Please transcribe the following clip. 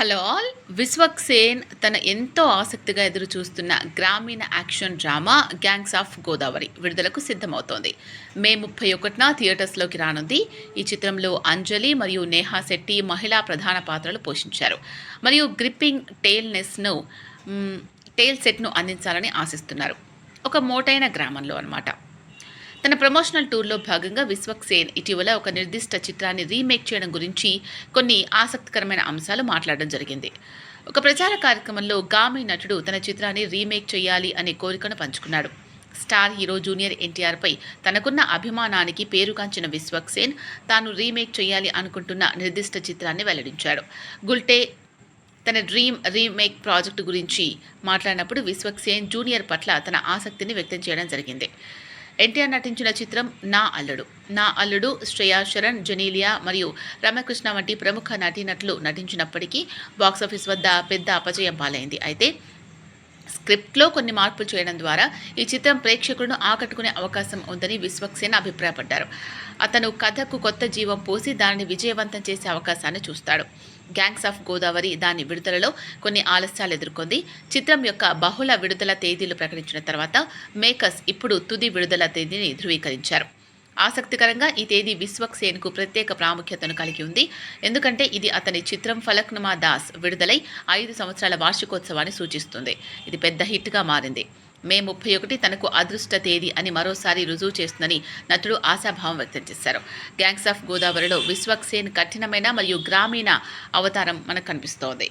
Hello all. Vishwak Sen తన ఎంతో ఆసక్తిగా ఎదురు చూస్తున్న గ్రామీణ action drama gangs of Godavari విడుదలకు సిద్ధమవుతోంది. మే ముప్పై ఒకటిన థియేటర్స్లోకి రానుంది. ఈ చిత్రంలో అంజలి మరియు నేహా శెట్టి మహిళా ప్రధాన పాత్రలు పోషించారు. మరియు గ్రిప్పింగ్ టేల్నెస్ను టేల్ సెట్ను అందించాలని ఆశిస్తున్నారు. ఒక మోటైన గ్రామంలో అనమాట తన ప్రమోషనల్ టూర్లో భాగంగా విశ్వక్ సేన్ ఇటీవల ఒక నిర్దిష్ట చిత్రాన్ని రీమేక్ చేయడం గురించి కొన్ని ఆసక్తికరమైన అంశాలు మాట్లాడడం జరిగింది. ఒక ప్రచార కార్యక్రమంలో గామి నటుడు తన చిత్రాన్ని రీమేక్ చేయాలి అనే కోరికను పంచుకున్నాడు. స్టార్ హీరో జూనియర్ ఎన్టీఆర్పై తనకున్న అభిమానానికి పేరుగాంచిన విశ్వక్ సేన్ తాను రీమేక్ చేయాలి అనుకుంటున్న నిర్దిష్ట చిత్రాన్ని వెల్లడించాడు. గుల్టే తన డ్రీమ్ రీమేక్ ప్రాజెక్టు గురించి మాట్లాడినప్పుడు విశ్వక్ సేన్ జూనియర్ పట్ల తన ఆసక్తిని వ్యక్తం చేయడం జరిగింది. ఎన్టీఆర్ నటించిన చిత్రం నా అల్లుడు. నా అల్లుడు శ్రేయా శరణ్ జనీలియా మరియు రమకృష్ణ వంటి ప్రముఖ నటీనటులు నటించినప్పటికీ బాక్సాఫీస్ వద్ద పెద్ద అపజయం పాలైంది. అయితే స్క్రిప్ట్లో కొన్ని మార్పులు చేయడం ద్వారా ఈ చిత్రం ప్రేక్షకులను ఆకట్టుకునే అవకాశం ఉందని విశ్వక్సేన అభిప్రాయపడ్డారు. అతను కథకు కొత్త జీవం పోసి దానిని విజయవంతం చేసే అవకాశాన్ని చూస్తాడు. గ్యాంగ్స్ ఆఫ్ గోదావరి దాని విడుదలలో కొన్ని ఆలస్యాలు ఎదుర్కొంది. చిత్రం యొక్క బహుళ విడుదల తేదీలు ప్రకటించిన తర్వాత మేకర్స్ ఇప్పుడు తుది విడుదల తేదీని ధృవీకరించారు. ఆసక్తికరంగా ఈ తేదీ విశ్వక్ సేన్కు ప్రత్యేక ప్రాముఖ్యతను కలిగి ఉంది. ఎందుకంటే ఇది అతని చిత్రం ఫలక్నుమా దాస్ విడుదలై ఐదు సంవత్సరాల వార్షికోత్సవాన్ని సూచిస్తుంది. ఇది పెద్ద హిట్గా మారింది. మే ముప్పై ఒకటి తనకు అదృష్ట తేదీ అని మరోసారి రుజువు చేస్తుందని నటుడు ఆశాభావం వ్యక్తం చేశారు. గ్యాంగ్స్ ఆఫ్ గోదావరిలో విశ్వక్సేన్ కఠినమైన మరియు గ్రామీణ అవతారం మనకు కనిపిస్తోంది.